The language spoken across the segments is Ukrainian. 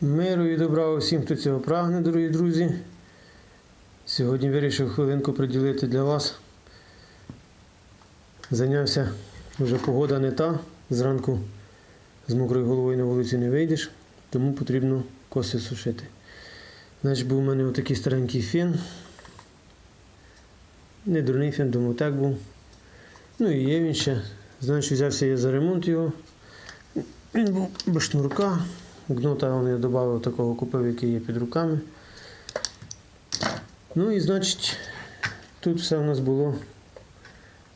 Миру і добра усім, хто цього прагне, дорогі друзі. Сьогодні вирішив хвилинку приділити для вас. Зайнявся вже погода не та. Зранку з мокрою головою на вулицю не вийдеш, тому потрібно коси сушити. Значить, був у мене отакий старенький фен. Не дурний фен, думав, так був. Ну і є він ще. Значить, взявся я за ремонт його. Він шнурка. Гнота он я додав такого купив, який є під руками. Ну і значить, тут все у нас було,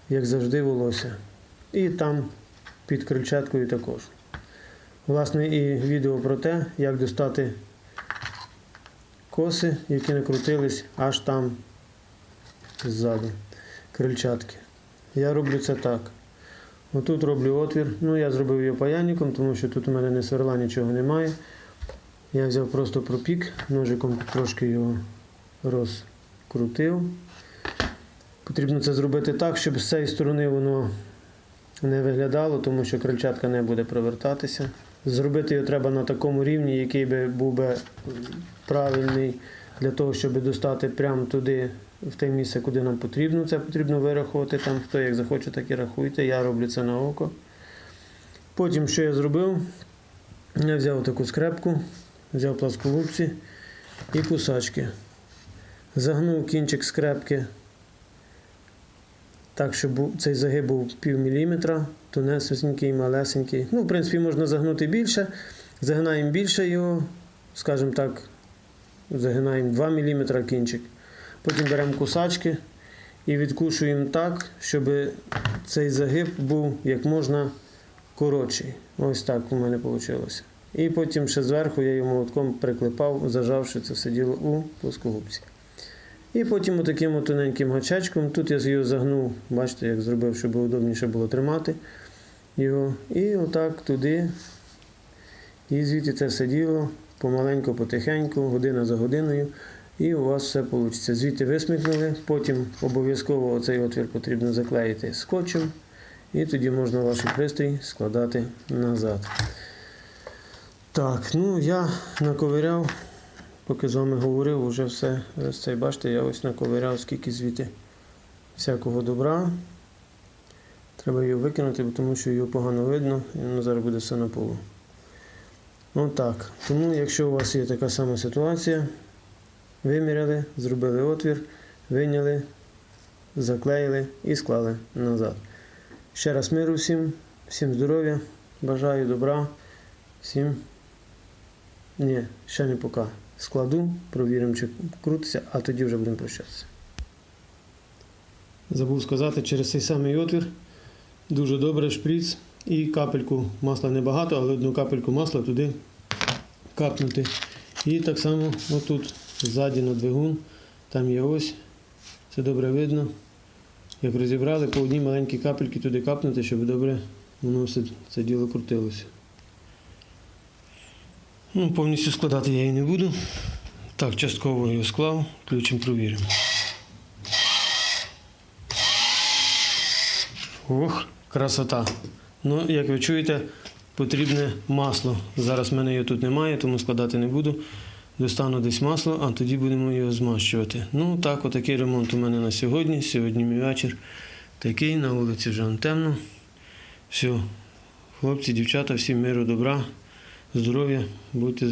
як завжди, волосся. І там під крильчаткою також. Власне, і відео про те, як достати коси, які накрутились аж там ззаду крильчатки. Я роблю це так. Отут роблю отвір. Ну, я зробив його паяльником, тому що тут у мене не сверла, нічого немає. Я взяв просто пропік, ножиком трошки його розкрутив. Потрібно це зробити так, щоб з цієї сторони воно не виглядало, тому що крильчатка не буде провертатися. Зробити його треба на такому рівні, який би був би правильний для того, щоб достати прямо туди, в те місце, куди нам потрібно. Це потрібно вирахувати. Там хто як захоче, так і рахуйте. Я роблю це на око. Потім, що я зробив, я взяв таку скрепку, взяв пласкогубці і кусачки. Загнув кінчик скрепки так, щоб цей загиб був пів міліметра, тонесенький, малесенький. Ну, в принципі, можна загнути більше. Загинаємо більше його, скажімо так, загинаємо 2 мм кінчик. Потім беремо кусачки і відкушуємо так, щоб цей загиб був як можна коротший. Ось так у мене вийшло. І потім ще зверху я його молотком приклепав, зажавши це все діло у плоскогубці. І потім отаким от тоненьким гачечком, тут я його загнув, бачите, як зробив, щоб удобніше було тримати його. І отак туди. І звідти це все діло помаленьку, потихеньку, година за годиною. І у вас все вийде. Звідти висмикнули, потім обов'язково цей отвір потрібно заклеїти скотчем. І тоді можна ваш пристрій складати назад. Так, ну я наковиряв, поки з вами говорив, вже все. Ось цей, бачите, я ось наковиряв, скільки звідти всякого добра. Треба його викинути, тому що його погано видно, і воно зараз буде все на полу. Отак. Тому, якщо у вас є така сама ситуація, виміряли, зробили отвір, виняли, заклеїли і склали назад. Ще раз миру всім, всім здоров'я, бажаю добра, всім. Ні, ще не поки. Складу, провіримо, чи крутиться, а тоді вже будемо прощатися. Забув сказати, через цей самий отвір дуже добре шприц і капельку масла небагато, але одну капельку масла туди капнути. І так само отут ззаді на двигун, там є ось, це добре видно. Як розібрали, по одній маленькій капельці туди капнути, щоб добре воно все це діло крутилося. Ну, повністю складати я її не буду. Так, частково його склав, ключем провіримо. Ох, красота. Ну, як ви чуєте, потрібне масло. Зараз в мене його тут немає, тому складати не буду. Достану десь масло, а тоді будемо його змащувати. Ну так, отакий ремонт у мене на сьогодні. Сьогодні мій вечір. Такий, на вулиці вже он темно. Все, хлопці, дівчата, всім миру, добра, здоров'я, будьте